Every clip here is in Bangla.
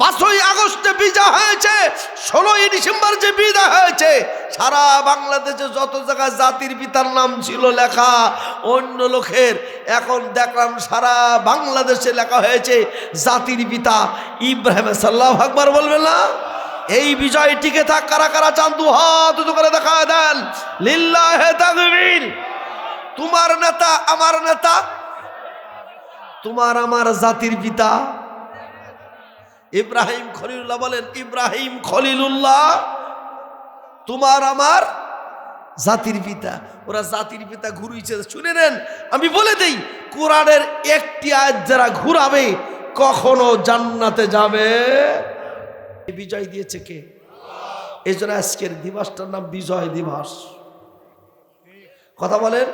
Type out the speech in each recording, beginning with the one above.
পাঁচই আগস্টে বিজয় হয়েছে, ষোলোই ডিসেম্বর যে বিদায় হয়েছে, সারা বাংলাদেশে যত জায়গায় জাতির পিতার নাম ছিল লেখা, অন্য লোকের, এখন দেখলাম সারা বাংলাদেশে লেখা হয়েছে, জাতির পিতা ইব্রাহিম সাল্লাহ আকবর বলবেন না? এই বিজয় টিকে থাক, কারা কারা চান দু হাত করে দেখা দেন। তাকবীর। তোমার নেতা, আমার নেতা। তোমার আমার জাতির পিতা। ইব্রাহিম খলিলুল্লাহ বলেন, ইব্রাহিম খলিলুল্লাহ, তোমার আমার জাতির পিতা। ওরা জাতির পিতা ঘুরিয়েছে শুনে নেন, আমি বলে দেই, কোরআনের একটি আয়াত যারা ঘুরাবে, কখনো জান্নাতে যাবে। বিজয় দিয়েছে কে? এই জন্য আজকের দিবসটার নাম বিজয় দিবস। কথা বলেন?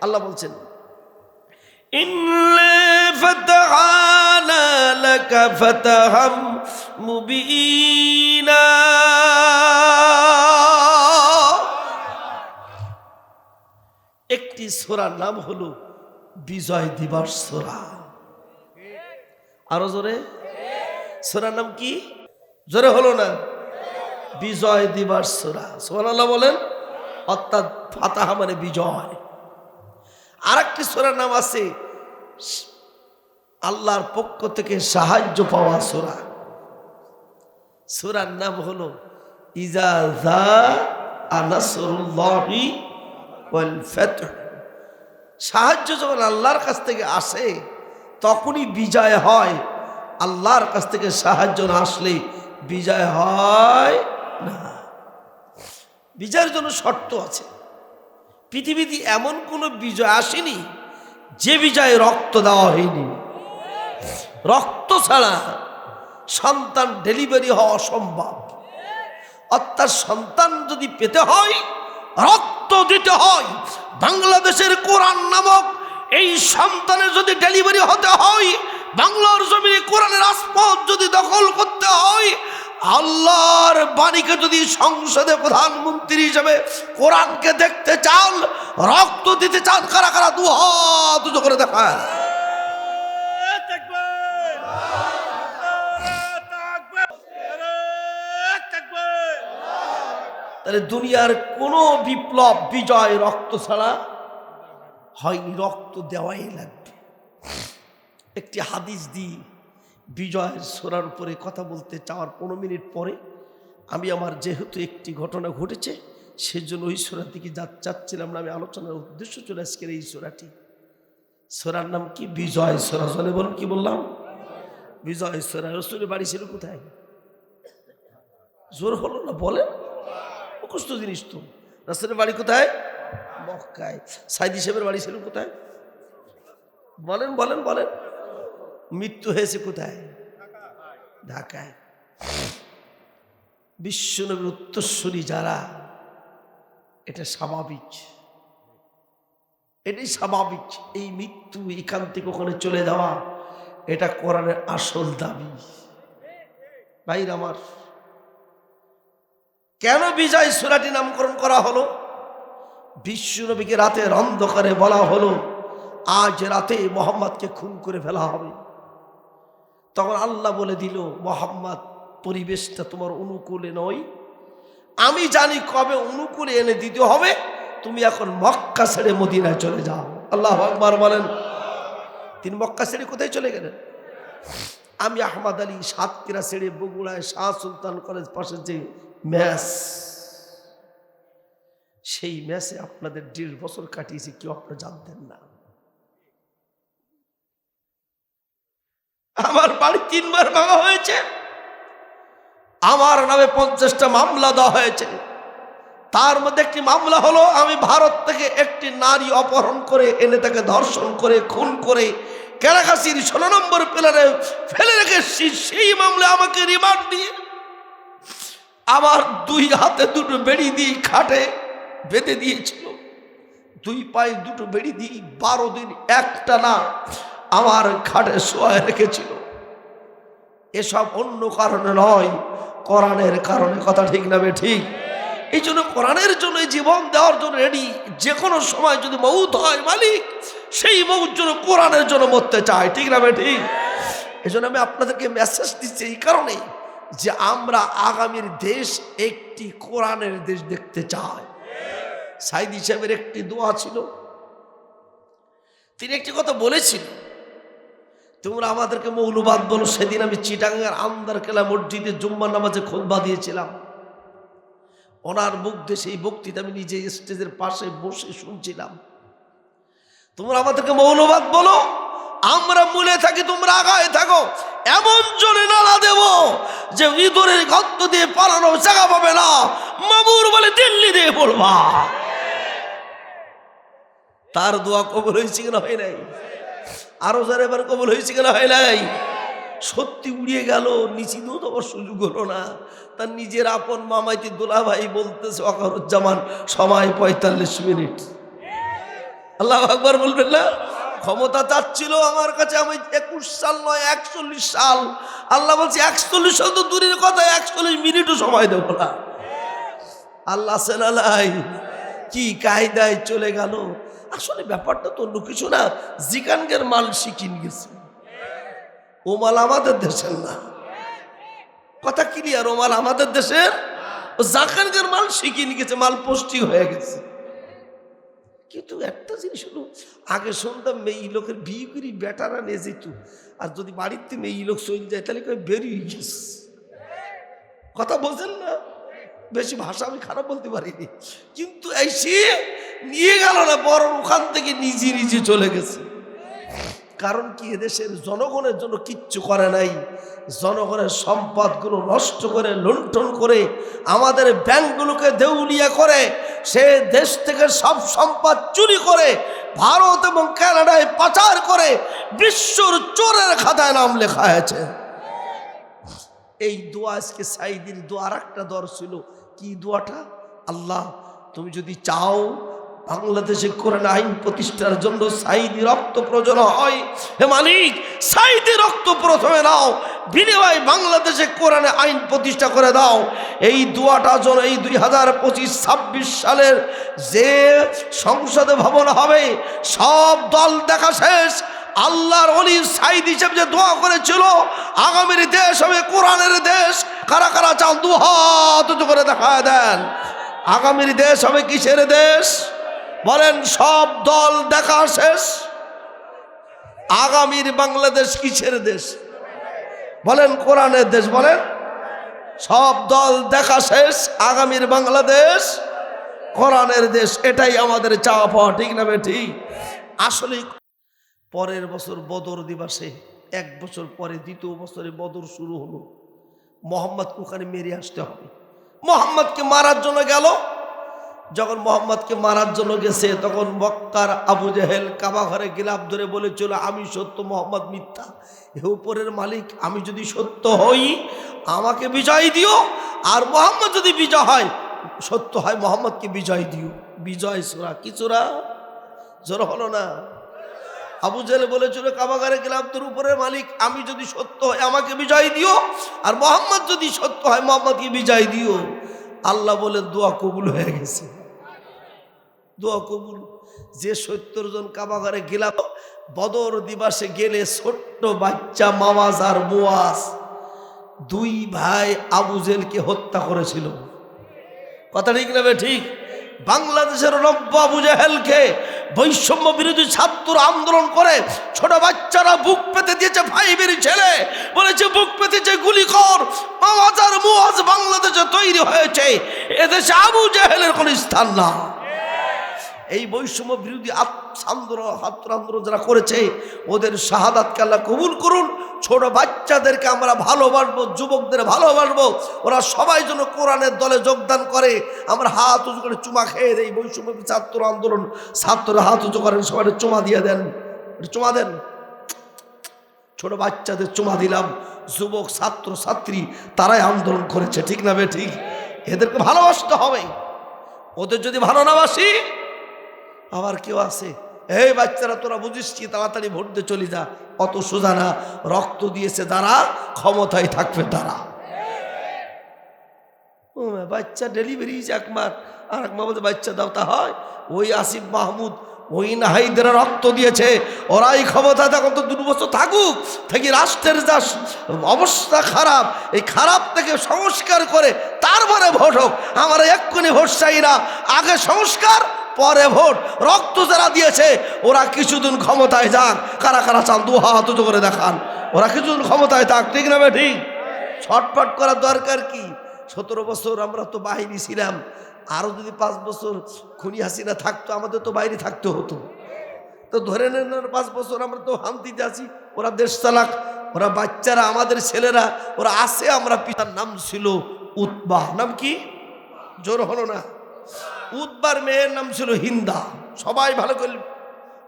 আল্লাহ বলছেন إنا فتحنا لك فتحا مبينا একটি সোরার নাম হলো বিজয় দিবস সোরা আরো জোরে সোরার নাম কি জোরে হলো না বিজয় দিবস সোরা সোহান আল্লাহ বলেন অর্থাৎ ফাতাহা মানে বিজয় আর একটি সোরার নাম আছে, আল্লাহর পক্ষ থেকে সাহায্য পাওয়া সোরা। সোরার নাম হলো, ইজা সাহায্য যখন আল্লাহর কাছ থেকে আসে, তখনই বিজয় হয়। আল্লাহর কাছ থেকে সাহায্য না আসলে বিজয় হয় না। বিজয়ের জন্য শর্ত আছে। পৃথিবীতে এমন কোনো বিজয় আসেনি যে বিজয়ে রক্ত দেওয়া হয়নি। রক্ত ছাড়া সন্তান ডেলিভারি হওয়া অসম্ভব। অর্থাৎ সন্তান যদি পেতে হয়, রক্ত দিতে হয়, বাংলাদেশের কোরআন নামক এই সন্তানের যদি ডেলিভারি হতে হয়, বাংলার জমিনে কোরআনের আসপদ যদি দখল করতে হয় আল্লাহর বাণীকে যদি সংসদে প্রধানমন্ত্রী হিসেবে কোরআনকে দেখতে চান, রক্ত দিতে চান, কারা কারা দু হাত দুটো করে দেখায় তাহলে দুনিয়ার কোনো বিপ্লব, বিজয়, রক্ত ছাড়া হয়নি, রক্ত দেওয়াই লাগবে। একটি হাদিস দিই। বিজয়ের সোরার উপরে কথা বলতে চাওয়ার পনেরো মিনিট পরে আমি আমার যেহেতু একটি ঘটনা ঘটেছে, সেজন্য ওই সোরার দিকে যা চাচ্ছিলাম না, আমি আলোচনার উদ্দেশ্য চলে আজকের এই সোরাটি সোরার নাম কি? বিজয় সোরা চলে বলুন, কি বললাম? বিজয় সোরা রসুলের বাড়ি ছিল কোথায়? জোর হলো না? বলেন। মুখস্থ জিনিস তো। রাসুলের বাড়ি কোথায়? মক্কায়। সাইদি সাহেবের বাড়ি ছিল কোথায়? বলেন বলেন বলেন। মৃত্যু হয়েছে কোথায়? ঢাকায়। বিশ্বনবীর উত্তরস্বরী যারা, এটা স্বাভাবিক। এটাই স্বাভাবিক। এই মৃত্যু এখান থেকে ওখানে চলে যাওয়া, এটা কোরআনের আসল দাবি। ভাইর আমার, কেন বিজয় সুরাটি নামকরণ করা হলো? বিশ্বনবীকে রাতের অন্ধকারে বলা হলো, আজ রাতে মোহাম্মদকে খুন করে ফেলা হবে। তখন আল্লাহ বলে দিল, মোহাম্মদ, পরিবেশটা তোমার অনুকূলে নয়। আমি জানি কবে অনুকূলে এনে দিতে হবে। তুমি এখন মক্কা ছেড়ে মদিনায় চলে যাও। আল্লাহ আকবার বলেন। তিনি মক্কা ছেড়ে কোথায় চলে গেলেন? আমি আহমদ আলী সাতক্ষীরা ছেড়ে বগুড়ায় শাহ সুলতান কলেজ পাশে যে ম্যাচ সেই ম্যাচে আপনাদের দেড় বছর কাটিয়েছি, কেউ আপনারা জানতেন না। আমার বাড়ি তিনবার ভাঙা হয়েছে। আমার নামে পঞ্চাশটা মামলা দেওয়া হয়েছে। তার মধ্যে একটি মামলা হলো, আমি ভারত থেকে একটি নারী অপহরণ করে এনে তাকে ধর্ষণ করে, খুন করে কেরাকাশির ষোলো নম্বর পিলারে ফেলে রেখেছি। সেই মামলা আমাকে রিমান্ড দিয়ে আমার দুই হাতে দুটো বেড়ি দিয়ে খাটে বেঁধে দিয়েছিল। দুই পায়ে দুটো বেড়ি দিয়ে বারো দিন, একটা না আমার খাটে শোয়া রেখেছিল। এসব অন্য কারণে নয়, কোরআনের কারণে, কথা ঠিক না ঠিক? এই জন্য কোরআনের জন্য জীবন দেওয়ার জন্য রেডি যে কোনো সময় যদি মৌত হয় মালিক, সেই মৌত জন্য কোরআনের জন্য মরতে চায়, ঠিক না ঠিক? এই জন্য আমি আপনাদেরকে মেসেজ দিচ্ছি এই কারণেই যে আমরা আগামীর দেশ একটি কোরআনের দেশ দেখতে চাই। সাইদ হিসাবের একটি দোয়া ছিল। তিনি একটি কথা বলেছিলেন তোমরা আমাদেরকে মৌলবাদ বলো, সেদিন আমি চিটাঙ্গার আমদার কেলা মসজিদে জুম্মার নামাজে খোদবা দিয়েছিলাম। ওনার মুখ দিয়ে সেই বক্তৃতা আমি নিজে স্টেজের পাশে বসে শুনছিলাম। তোমরা আমাদেরকে মৌলবাদ বলো, আমরা মূলে থাকি, তোমরা আগায় থাকো, এমন জনে নালা দেব যে ভিতরের গর্ত দিয়ে পালানো জায়গা পাবে না। মামুর বলে, দিল্লি দিয়ে পড়বা। তার দোয়া কবর হয়েছে কিনা হয় নাই? আরও যার এবার কবল হয়েছে কিনা হয় নাই? সত্যি উড়িয়ে গেল নিচিতেও তো আবার সুযোগ হলো না। তার নিজের আপন মামাইতি দোলা ভাই বলতেছে, অকারুজ্জামান, সময় পঁয়তাল্লিশ মিনিট। আল্লাহ আকবর বলবেন, না, ক্ষমতা চাচ্ছিল আমার কাছে, আমি একুশ সাল নয়, একচল্লিশ সাল। আল্লাহ বলছে, একচল্লিশ সাল তো দূরের কথা, একচল্লিশ মিনিটও সময় দেবো না। আল্লাহ সেনালাই কি কায়দায় চলে গেল? আসলে ব্যাপারটা তো অন্য কিছু না। জিকানগের মাল শিখিন গেছে। ও মাল আমাদের দেশের না। কথা ক্লিয়ার ও মাল আমাদের দেশের? জাকানগের মাল শিখিয়ে নিয়ে গেছে, মাল পুষ্টি হয়ে গেছে। কিন্তু একটা জিনিস হলো, আগে শুনতাম মেয়ে লোকের বিয়ে করি, বেটারা নিয়ে যেত। আর যদি বাড়িতে মেয়ে লোক চলে যায়, তাহলে বেরিয়ে গেছে। কথা বলছেন না? বেশি ভাষা আমি খারাপ বলতে পারিনি। কিন্তু এই সে নিয়ে গেল না, বরং ওখান থেকে নিজে নিজে চলে গেছে। কারণ কি, এদেশের জনগণের জন্য কিচ্ছু করে নাই। জনগণের সম্পদগুলো নষ্ট করে, লুণ্ঠন করে, আমাদের ব্যাংকগুলোকে দেউলিয়া করে, সে দেশ থেকে সব সম্পদ চুরি করে, ভারত এবং কানাডায় পাচার করে, বিশ্বর চোরের খাতায় নাম লেখা হয়েছে। এই দোয়া আজকে সাইদির দোয়ার একটা দর ছিল। কি দোয়াটা? আল্লাহ, তুমি যদি চাও বাংলাদেশে কোরআন আইন প্রতিষ্ঠার জন্য সাইদি রক্ত প্রয়োজন হয়। হে মালিক, সাইদি রক্ত প্রথমে নাও, বিনিময় বাংলাদেশে কোরআনে আইন প্রতিষ্ঠা করে দাও। এই দোয়াটা যেন এই দুই হাজার পঁচিশ, ছাব্বিশ সালের যে সংসদে ভবন হবে, সব দল দেখা শেষ। আল্লাহর অলি সাইদ হিসেবে যে দোয়া করেছিল, আগামীর দেশ হবে কোরআনের দেশ। কারা কারা চান দু হাত উঁচু করে দেখা দেন। আগামীর দেশ হবে কিসের দেশ? বলেন, সব দল দেখা শেষ। আগামীর বাংলাদেশ কিসের দেশ? বলেন, কোরআনের দেশ বলেন। সব দল দেখা শেষ, আগামীর বাংলাদেশ, কোরআনের দেশ। এটাই আমাদের চাওয়া পাওয়া, ঠিক না বে ঠিক। আসলে পরের বছর বদর দিবসে, এক বছর পরে দ্বিতীয় বছরে বদর শুরু হলো। মোহাম্মদকে ওখানে মেরে আসতে হবে। মোহাম্মদকে মারার জন্য গেল। যখন মোহাম্মদকে মারার জন্য গেছে, তখন মক্কার আবু জেহেল কাবা ঘরে গিলাপ ধরে বলেছিল, আমি সত্য মোহাম্মদ মিথ্যা। এ উপরের মালিক, আমি যদি সত্য হই, আমাকে বিজয় দিও। আর মোহাম্মদ যদি বিজয় হয়, সত্য হয় মোহাম্মদকে বিজয় দিও। বিজয় সুরা, কি চোরা জোর হলো না? আবু জেলে বলেছিল কাবাগারে গেলাম তোর উপরে মালিক, আমি যদি সত্য হয় আমাকে বিজয় দিও। আর মোহাম্মদ যদি সত্য হয়, মোহাম্মদকে বিজয় দিও। আল্লাহ বলে দোয়া কবুল হয়ে গেছে। দোয়া কবুল। যে সত্তর জন কাবাগারে গেলাম, বদর দিবাসে গেলে ছোট্ট বাচ্চা মামাজ আর বোয়াস দুই ভাই আবুজেলকে হত্যা করেছিল। কথা ঠিক না ঠিক? বাংলাদেশের নব্য আবু জাহেলকে বৈষম্য বিরোধী ছাত্র আন্দোলন করে ছোট বাচ্চারা বুক পেতে দিয়েছে ফাইভের ছেলে। বলেছে, বুক পেতেছে গুলি কর মামাজার মুয়াজ বাংলাদেশে তৈরি হয়েছে। এদেশে আবু জাহেলের কোনো স্থান না। এই বৈষম্য বিরোধী আন্দোলন, ছাত্র আন্দোলন যারা করেছে, ওদের শাহাদাতকে আল্লাহ কবুল করুন। ছোট বাচ্চাদেরকে আমরা ভালোবাসবো, যুবকদের ভালোবাসবো। ওরা সবাই যেন কোরআনের দলে যোগদান করে। আমরা হাত উঁচু করে চুমা খেয়ে দেই। বৈষম্য ছাত্র আন্দোলন। ছাত্ররা হাত উঁচু করেন, সবাই চুমা দিয়ে দেন। চুমা দেন। ছোট বাচ্চাদের চুমা দিলাম। যুবক, ছাত্র, ছাত্রী, তারাই আন্দোলন করেছে। ঠিক না বে, ঠিক? এদেরকে ভালোবাসতে হবে। ওদের যদি ভালো না বাসি, আবার কেউ আছে এই বাচ্চারা, তোরা বুঝিস কি? তাড়াতাড়ি ভোট দিয়ে চলে যা। অত সোজা না। রক্ত দিয়েছে তারা ক্ষমতায় থাকবে তারা। বাচ্চা ডেলিভারি এক মাস আর এক মা বলতে বাচ্চা দাও। তা হয়, ওই আসিফ মাহমুদ, ওই নাহাইদের রক্ত দিয়েছে। ওরাই ক্ষমতা তখন তো দু বছর থাকুক, থাকি রাষ্ট্রের যা অবস্থা খারাপ, এই খারাপ থেকে সংস্কার করে, তারপরে ভোট হোক। আমার এক্ষুনি ভোট চাই না। আগে সংস্কার পরে ভোট, রক্ত যারা দিয়েছে, ওরা কিছুদিন ক্ষমতায় যাক। কারা কারা চান, দু হাত উঁচু করে দেখান। ওরা কিছুদিন ক্ষমতায় থাক, ঠিক না ঠিক ছটফট করার দরকার কি? সতেরো বছর আমরা তো বাহিনী ছিলাম। আরও যদি পাঁচ বছর খুনি হাসিনা থাকতো, আমাদের তো বাইরে থাকতে হতো। তো ধরে নেন পাঁচ বছর আমরা তো হামতিতে আছি, ওরা দেশ চালাক, ওরা বাচ্চারা, আমাদের ছেলেরা, ওরা আসে আমরা পিতার নাম ছিল উৎবা নাম কি? জোর হলো না। উৎবার মেয়ের নাম ছিল হিন্দা। সবাই ভালো করে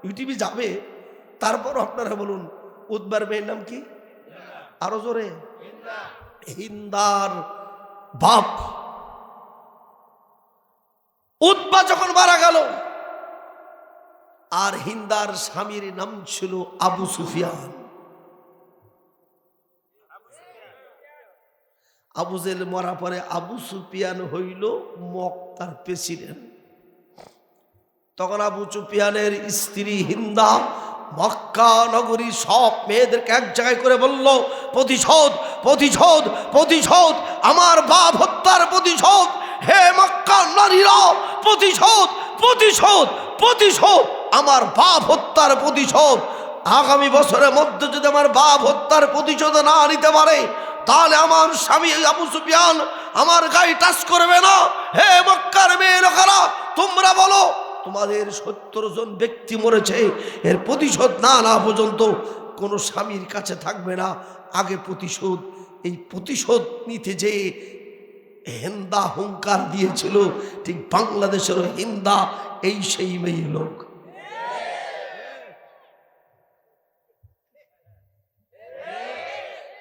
ইউটিভি যাবে। তারপর আপনারা বলুন উৎবার মেয়ের নাম কি? আরও জোরে। হিন্দার বাপ। উৎপা যখন মারা গেল, আর হিন্দার স্বামীর নাম ছিল আবু সুফিয়ান। আবু জেল মরা পরে আবু সুফিয়ান হইল মক্কার প্রেসিডেন্ট। তখন আবু সুফিয়ানের স্ত্রী হিন্দা মক্কা নগরী সব মেয়েদেরকে এক জায়গায় করে বলল, প্রতিশোধ প্রতিশোধ প্রতিশোধ, আমার বাপ হত্যার প্রতিশোধ। হে মক্কা নারীরা, প্রতিশোধ প্রতিশোধ প্রতিশোধ, আমার বাপ হত্যার প্রতিশোধ। আগামী বছরের মধ্যে যদি আমার বাপ হত্যার প্রতিশোধ না নিতে পারে, তাহলে আমার স্বামী আবু সুফিয়ান আমার গায়ে টাচ করবে না। হে মক্কার মেয়ে লোকেরা, তোমরা বলো, তোমাদের সত্তর জন ব্যক্তি মরেছে, এর প্রতিশোধ না না পর্যন্ত কোনো স্বামীর কাছে থাকবে না। আগে প্রতিশোধ, এই প্রতিশোধ নিতে যে হিন্দা হুঙ্কার দিয়েছিল, ঠিক বাংলাদেশেরও হিন্দা, এই সেই মেয়ে লোক।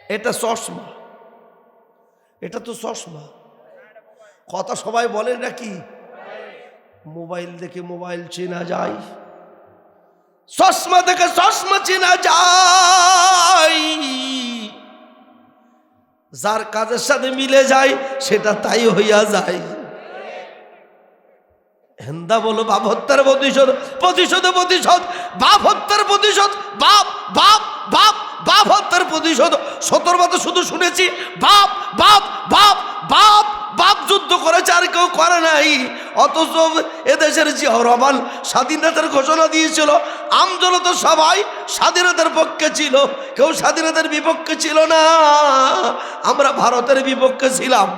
এটা চশমা। এটা তো চশমা। কথা সবাই বলে নাকি? মোবাইল দেখে মোবাইল চেনা যায়। চশমা দেখে চশমা চেনা যায়। যার কাজের সাথে মিলে যায়, সেটা তাই হইয়া যায়। হেন্দা বলো বাপ হত্যার প্রতিশোধ, প্রতিশোধে প্রতিশোধ বাপ হত্যার প্রতিশোধ, বাপ বাপ বাপ। বাপ হত্যার প্রতিশোধ সতর মতো শুধু শুনেছি, বাপ বাপ বাপ বাপ বাপ যুদ্ধ করেছে আর কেউ করে নাই। অথচ এদেশের জিয়াউর রহমান স্বাধীনতার ঘোষণা দিয়েছিল আমজনতা সবাই স্বাধীনতার পক্ষে ছিল, কেউ স্বাধীনতার বিপক্ষে ছিল না। আমরা ভারতের বিপক্ষে ছিলাম।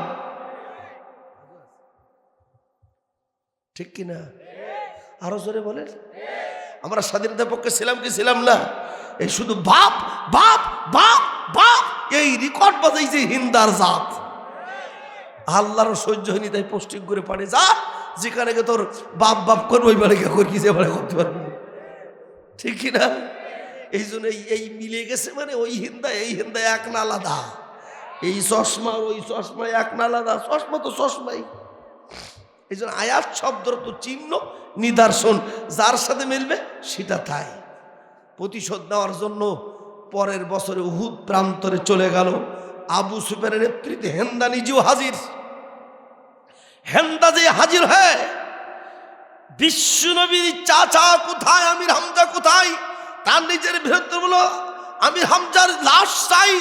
ঠিক কিনা? আরও জোরে বলেন। আমরা স্বাধীনতার পক্ষে ছিলাম কি ছিলাম না? এই শুধু বাপ বাপ বাপ বাপ, এই রেকর্ড বাজাইছে হিন্দার জাত। আল্লাহর সহ্য হয়নি, তাই পোস্টিং করে পারে যা, যেখানে গিয়ে তোর বাপ বাপ করব ওই বাড়ি করি যে বাড়ি করতে পারবি না। ঠিক কিনা এই জন্য এই- এই মিলে গেছে মানে ওই হিন্দা, এই হিন্দা এক না আলাদা। এই চশমা, ওই চশমা এক না আলাদা। চশমা তো চশমাই। এই জন্য আয়াত শব্দর তো চিহ্ন, নিদর্শন, যার সাথে মিলবে সেটা তাই। প্রতিশোধ নেওয়ার জন্য পরের বছরে উহুদ প্রান্তরে চলে গেল। আবু সুফের নেতৃত্বে হেন্দা নিজেও হাজির। হেন্দা যে হাজির হয়ে বিশ্বনবীর চাচা কোথায়, আমির হামজা কোথায়, তার নিজের বিরুদ্ধে বলো, আমির হামজার লাশ চাই,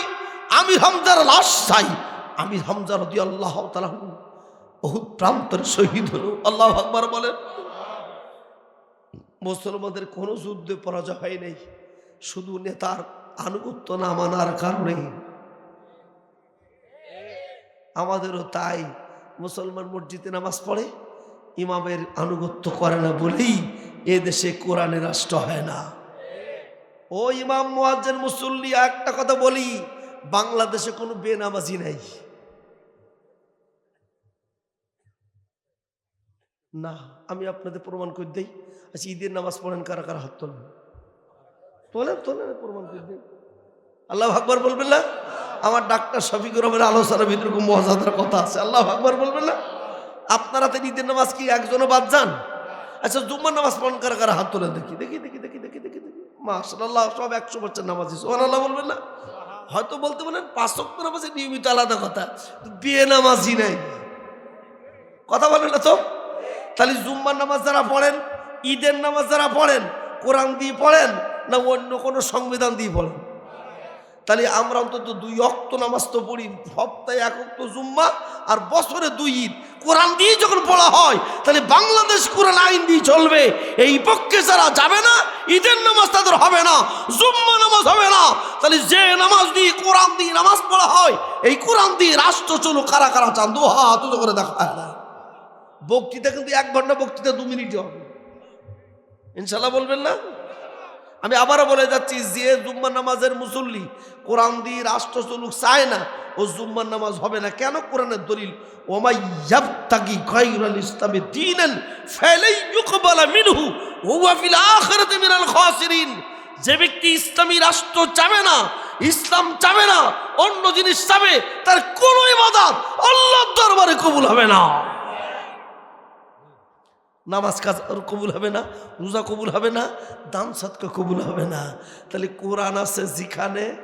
আমির হামজার লাশ চাই। আমির হামজার রদি আল্লাহ তালা বহুত প্রান্তর শহীদ হলো। আল্লাহ আকবর বলেন। মুসলমানদের কোনো যুদ্ধে পরাজয় হয় নাই। শুধু নেতার আনুগত্য না মানার কারণে। আমাদেরও তাই মুসলমান মসজিদে নামাজ পড়ে, ইমামের আনুগত্য করে না বলেই এ দেশে কোরআনের রাষ্ট্র হয় না। ও ইমাম, মোয়াজ্জেন, মুসল্লি, একটা কথা বলি, বাংলাদেশে কোনো বেনামাজি নাই। না, আমি আপনাদের প্রমাণ করে দিই। আচ্ছা ঈদের নামাজ পড়েন কারা কারা? হাত তোলেন। তোলেন তোলেন, প্রমাণ দিই আল্লাহ আকবর বলবেন না? আমার ডাক্তার শফিকুর রহমানের আলোচনার ভিতরে খুব মজাদার কথা আছে। আল্লাহ আকবর বলবেন না? আপনারা তো ঈদের নামাজ কি একজনও বাদ যান? আচ্ছা জুম্মার নামাজ পড়েন কারা কারা? হাত তোলেন, দেখি দেখি দেখি দেখি দেখি দেখি দেখি। মাসাল্লাহ সব একশো পার্সেন্ট নামাজ। সোহান আল্লাহ বলবেন না? হয়তো বলতে বলেন পাঁচক নামাজে নিয়মিত আলাদা কথা। বিয়ে নামাজই নাই। কথা বলেন না তো? তাহলে জুম্মার নামাজ যারা পড়েন ঈদের নামাজ যারা পড়েন, কোরআন দিয়ে পড়েন না অন্য কোনো সংবিধান দিয়ে পড়েন? তাহলে আমরা অন্তত দুই অক্ত নামাজ তো পড়ি, সপ্তাহে এক অক্ত জুম্মা আর বছরে দুই ঈদ। কোরআন দিয়ে যখন পড়া হয়, তাহলে বাংলাদেশ কোরআন আইন দিয়ে চলবে। এই পক্ষে যারা যাবে না, ঈদের নামাজ তাদের হবে না, জুম্মা নামাজ হবে না। তাহলে যে নামাজ দিয়ে কোরআন দিয়ে নামাজ পড়া হয়, এই কোরআন দিয়ে রাষ্ট্র চলো কারা কারা চান? দু হাত করে দেখা বক্তৃতা কিন্তু এক ঘণ্টা বক্তৃতা দু মিনিটে হবে। ইনশাল্লাহ বলবেন না? আমি আবারও বলে যাচ্ছি, যে জুম্মার নামাজের মুসল্লি কোরআন দিয়ে রাষ্ট্র চলুক চায় না, ও জুম্মার নামাজ হবে না। কেন? কোরআনের দলিল, ওমাই ইয়াবতাগি গায়রাল ইসলামে দীনান ফালাই ইউকবালা মিনহু ওয়া ফিল আখিরাতি মিনাল খাসিরিন। যে ব্যক্তি ইসলামী রাষ্ট্র চাবে না, ইসলাম চাবে না, অন্য জিনিস চাবে, তার কোনো ইবাদত আল্লাহর দরবারে কবুল হবে না। নামাজ কাজ কবুল হবে না, রোজা কবুল হবে না, দান সৎকা কবুল হবে না। তাহলে কোরআন আছে যেখানে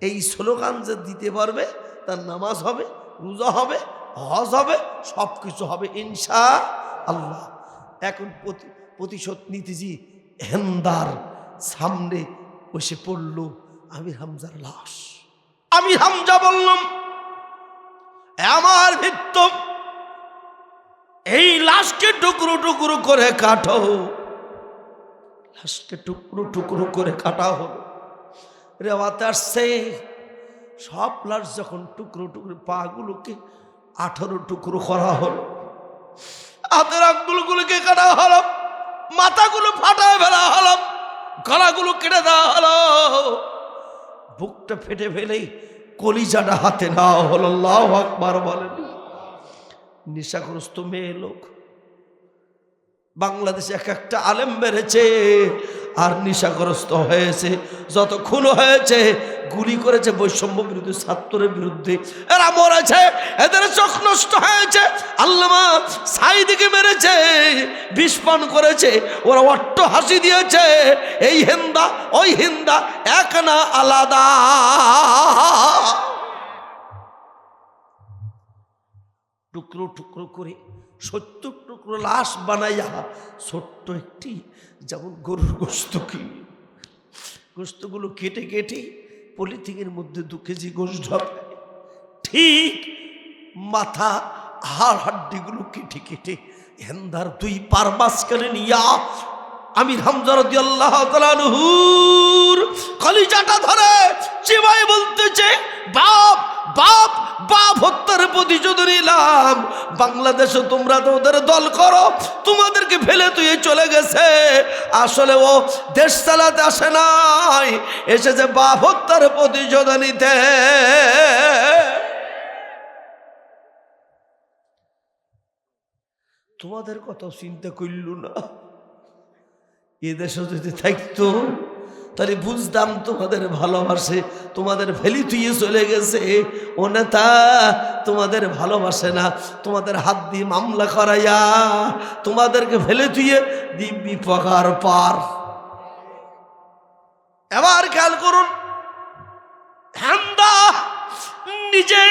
এই স্লোগান যে দিতে পারবে, তার নামাজ হবে, রোজা হবে, হজ হবে সব কিছু হবে ইনশা আল্লাহ এখন প্রতি- প্রতিশোধ নীতিজি হেন্দার সামনে বসে পড়ল আমির হামজার লাশ। আমি হামজা বললাম আমার ভিত্ত এই লাশকে টুকরো টুকরো করে কাটো। লাশকে টুকরো টুকরো করে কাটা হলো রেওয়াতে আসছে সব লাশ যখন টুকরো টুকরো পাগুলোকে আঠারো টুকরো করা হলো, হাতের আঙ্গুলগুলোকে কাটা হলো, মাথাগুলো ফাটায় ফেলা হলো, গলাগুলো কেটে দেওয়া হলো। বুকটা ফেটে ফেলেই কলিজাটা হাতে নেওয়া হলো। লাভ আকবার বলেন। নেশাগ্রস্ত মেয়ে লোক। বাংলাদেশে এক একটা আলেম বেড়েছে আর নেশাগ্রস্ত হয়েছে, যত খুন হয়েছে, গুলি করেছে বৈষম্য বিরুদ্ধে ছাত্রের বিরুদ্ধে। এরা মরেছে, এদের চোখ নষ্ট হয়েছে, আল্লামা সাইদিকে মেরেছে, বিষ পান করেছে, ওরা অট্ট হাসি দিয়েছে, এই হিন্দা, ওই হিন্দা, এক না আলাদা। টুকরো টুকরো করে সত্তর টুকরো লাশ বানাইয়া, ছোট্ট একটি যেমন গরুর গোস্ত কি? গোস্তগুলো কেটে কেটে পলিথিনের মধ্যে দু কেজি ঢালে ঠিক মাথা, হাড় হাড্ডিগুলো কেটে কেটে হেন্দার দুই পার মাঝখানে নিয়া আমির হামজার আল্লাহ তালানহুর কলিজাটা ধরে চিবাই বলতেছে, বাপ বাপ বাপ হত্যার প্রতিশোধ নিলাম বাংলাদেশে তোমরা তো ওদের দল করো, তোমাদেরকে ফেলে তুই চলে গেছে। আসলে ও দেশ চালাতে আসে নাই, এসেছে বাপ হত্যার প্রতিশোধ নিতে তোমাদের কথা চিন্তা করল না? এদেশে যদি থাকতো তাহলে বুঝতাম তোমাদের ভালোবাসে, তোমাদের ফেলি তুইয়ে চলে গেছে। ও নেতা, তোমাদের ভালোবাসে না, তোমাদের হাত দিয়ে মামলা করাইয়া তোমাদেরকে ফেলে তুইয়ে দিব্যি পকার পার। এবার খেয়াল করুন হ্যান্দা নিজে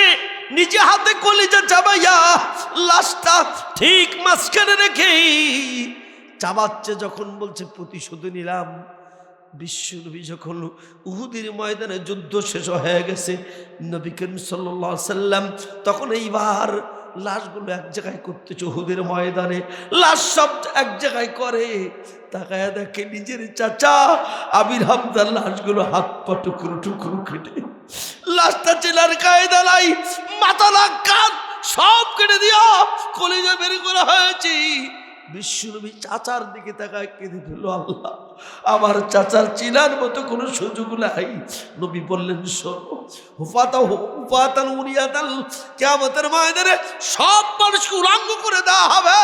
নিজে হাতে কলিজা চাবাইয়া লাশটা ঠিক মাঝখানে রেখেই চাবাচ্ছে, যখন বলছে, প্রতিশোধ নিলাম। বিশ্বনবী যখন উহুদের ময়দানে যুদ্ধ শেষ হয়ে গেছে, নবী করিম সাল্লাহ সাল্লাম তখন এইবার লাশগুলো এক জায়গায় করতেছে উহুদের ময়দানে। লাশ সব এক জায়গায় করে, তাকায় দেখে নিজের চাচা আবির হামদার লাশগুলো হাত পা টুকরো টুকরো কেটে, লাশটা চেলার গায়ে দাঁড়াই মাথা কান সব কেটে দিয়া কলেজে বের করা হয়েছে। বিশ্বনবী চাচার দিকে তাকায় কেঁদে ফেলল, আল্লাহ, আমার চাচার চিনার মতো কোনো সুযোগ নাই। নবী বললেন, শোনো হুফাতা হুফাতাল উনিয়াতাল, কিয়ামতের ময়দানে সব মানুষকে উলাঙ্গ করে দেওয়া হবে।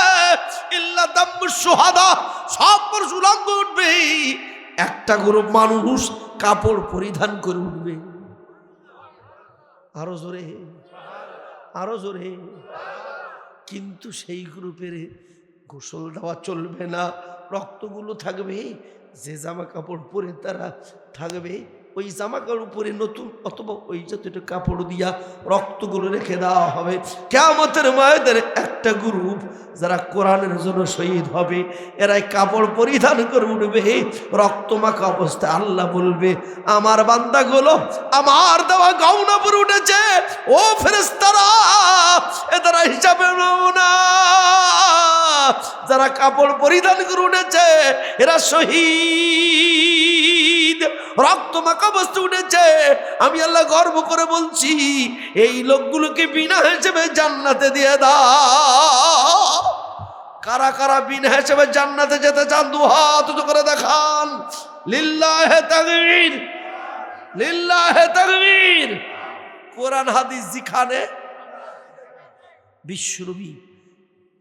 ইল্লা দাম্মু সুহাদা সব মানুষ উলাঙ্গ উঠবে। একটা গ্রুপ মানুষ কাপড় পরিধান করে উঠবে। আরও জোরে আরও জোরে। কিন্তু সেই গ্রুপের গোসল দেওয়া চলবে না, রক্তগুলো থাকবে, যে জামা কাপড় পরে তারা থাকবে, ওই জামা কাপড় পরে নতুন, অথবা ওই যতটা কাপড় দিয়া রক্তগুলো রেখে দেওয়া হবে। কেমতের মায়েদের একটা গ্রুপ যারা কোরআনের জন্য শহীদ হবে, এরাই কাপড় পরিধান করে উঠবে, রক্ত মাখা অবস্থায় আল্লাহ বলবে, আমার বান্দাগুলো, আমার দেওয়া গাউনা পরে উঠেছে, ও ফেরেস্তারা এ তারা হিসাবে না। যারা কাপড় পরিধান করে উঠেছে এরা শহীদ। রক্ত মাখা বস্তু উঠেছে। আমি আল্লাহ গর্ব করে বলছি, এই লোকগুলোকে বিনা হিসেবে জান্নাতে দিয়ে দাও। কারা কারা বিনা হিসেবে জান্নাতে যেতে চান, দু হাত করে দেখান। লিল্লাহে তাকবীর লিল্লাহে তাকবীর। কোরআন হাদিস যেখানে বিশ্বরবি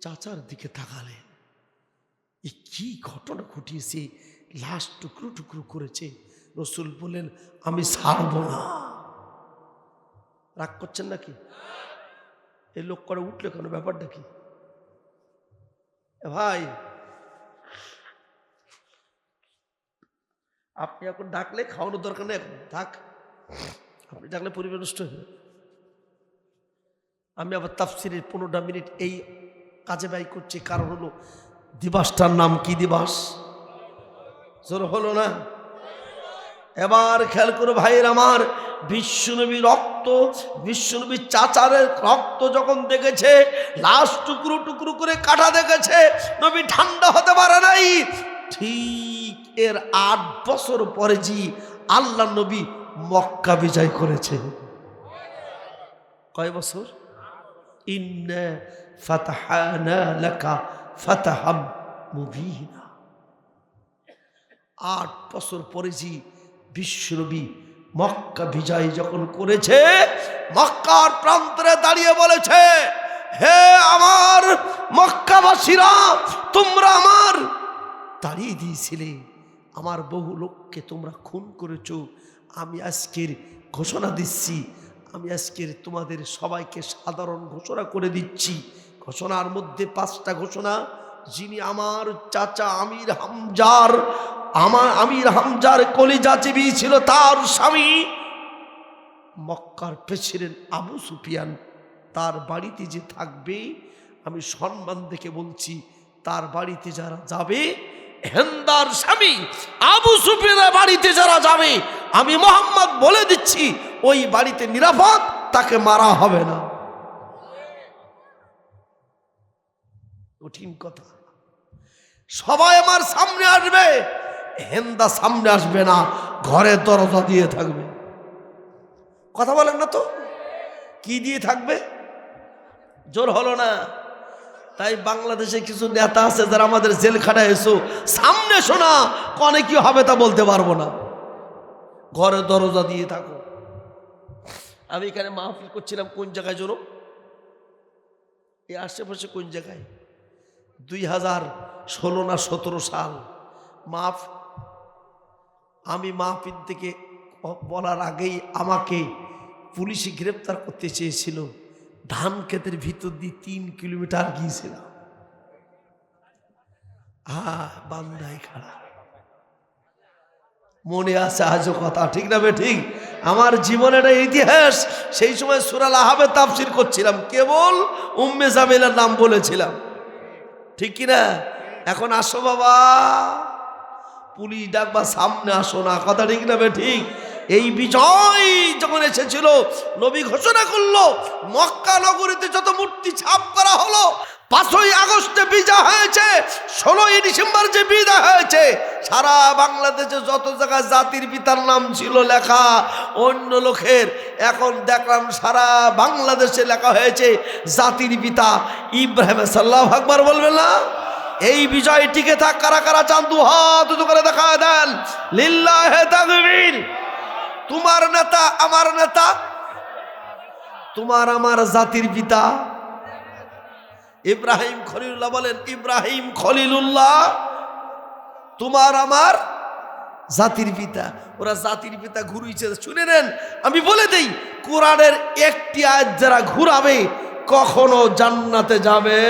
চাচার দিকে তাকালেন এ কি ঘটনা ঘটিয়েছে, লাশ টুকরো টুকরো করেছে। রসুল বললেন, আমি ছাড়ব না। রাগ করছেন নাকি? এই লোক করে উঠলে কেন? ব্যাপারটা কি? ভাই, আপনি এখন ডাকলে খাওয়ানোর দরকার নেই এখন। থাক, আপনি ডাকলে পরিবেশ নষ্ট যাবে। আমি আবার তাফসিরের পনেরোটা মিনিট এই কাজে ব্যয় করছি, কারণ হলো দিবাসটার নাম কি দিবাস? জোর হলো না? এবার খেয়াল করো ভাইয়ের আমার বিশ্বনবী রক্ত বিশ্বনবীর চাচারের রক্ত যখন দেখেছে, লাশ টুকরো টুকরো করে কাটা দেখেছে, নবী ঠান্ডা হতে পারে নাই। ঠিক এর আট বছর পরে জি আল্লাহ নবী মক্কা বিজয় করেছে। কয় বছর? ইন্না ফাতাহানা লাকা আট বছর পরে জি বিশ্বনবী মক্কা বিজয় যখন করেছে, মক্কার প্রান্তরে দাঁড়িয়ে বলেছে, হে আমার মক্কাবাসীরা, তোমরা আমার দাঁড়িয়ে দিয়েছিলে, আমার বহু লোককে তোমরা খুন করেছ, আমি আজকের ঘোষণা দিচ্ছি আমি আজকের তোমাদের সবাইকে সাধারণ ঘোষণা করে দিচ্ছি। ঘোষণার মধ্যে পাঁচটা ঘোষণা। যিনি আমার চাচা আমির হামজার আমার আমির হামজার কলিজা ছিল তার স্বামী। মক্কার প্রেসিডেন্ট আবু সুফিয়ান তার বাড়িতে যে থাকবে, আমি সম্মান দেখে বলছি, তার বাড়িতে যারা যাবে হেন্দার স্বামী আবু সুফিয়ানের বাড়িতে যারা যাবে, আমি মোহাম্মদ বলে দিচ্ছি ওই বাড়িতে নিরাপদ, তাকে মারা হবে না। কঠিন কথা। সবাই আমার সামনে আসবে, হেন্দা সামনে আসবে না, ঘরে দরজা দিয়ে থাকবে। কথা বলেন না তো? কি দিয়ে থাকবে? জোর হলো না। তাই বাংলাদেশে কিছু নেতা আছে যারা আমাদের জেলখানায় এসো, সামনে শোনা, কনে কি হবে তা বলতে পারব না। ঘরে দরজা দিয়ে থাকো। আমি এখানে মাহফিল করছিলাম কোন জায়গায় জন্য এই আশেপাশে কোন জায়গায়? দুই হাজার ষোলো না সতেরো সাল মাফ আমি মাহফিল থেকে বলার আগেই আমাকে পুলিশে গ্রেপ্তার করতে চেয়েছিল। ধান ক্ষেতের ভিতর দিয়ে তিন কিলোমিটার গিয়েছিলাম। হ্যাঁ বান্দাই খাড়া। মনে আছে আজও কথা, ঠিক না ঠিক? আমার জীবনের ইতিহাস, সেই সময় সুরাল আহাবে তাফসির করছিলাম, কেবল উম্মে জামিলার নাম বলেছিলাম। ঠিক কিনা এখন আসো বাবা। পুলিশ ডাকবা সামনে আসো না, কথা ঠিক না ঠিক? এই বিজয় যখন এসেছিল, নবী ঘোষণা করল, মক্কা নগরীতে যত মূর্তি ছাপ করা হলো পাঁচই বিজয় হয়েছে, ষোলোই ডিসেম্বর যে বিজয় হয়েছে, সারা বাংলাদেশে যত জায়গায় জাতির পিতার নাম ছিল লেখা, অন্য লোকের, এখন দেখলাম সারা বাংলাদেশে লেখা হয়েছে, জাতির পিতা ইব্রাহিম সাল্লাহ আকবর বলবে না? এই বিজয় টিকে থাক, কারা কারা চান, দু হাত করে দেখা দেন। তাকবীর। তোমার নেতা, আমার নেতা, তোমার আমার জাতির পিতা ইব্রাহিম খলিলুল্লাহ বলেন, ইব্রাহিম খলিলুল্লাহ, তোমার আমার জাতির পিতা। ওরা জাতির পিতা ঘুরিয়েছে শুনে নেন, আমি বলে দেই, কোরআনের একটি আয়াত যারা ঘুরাবে, কখনো জান্নাতে যাবে।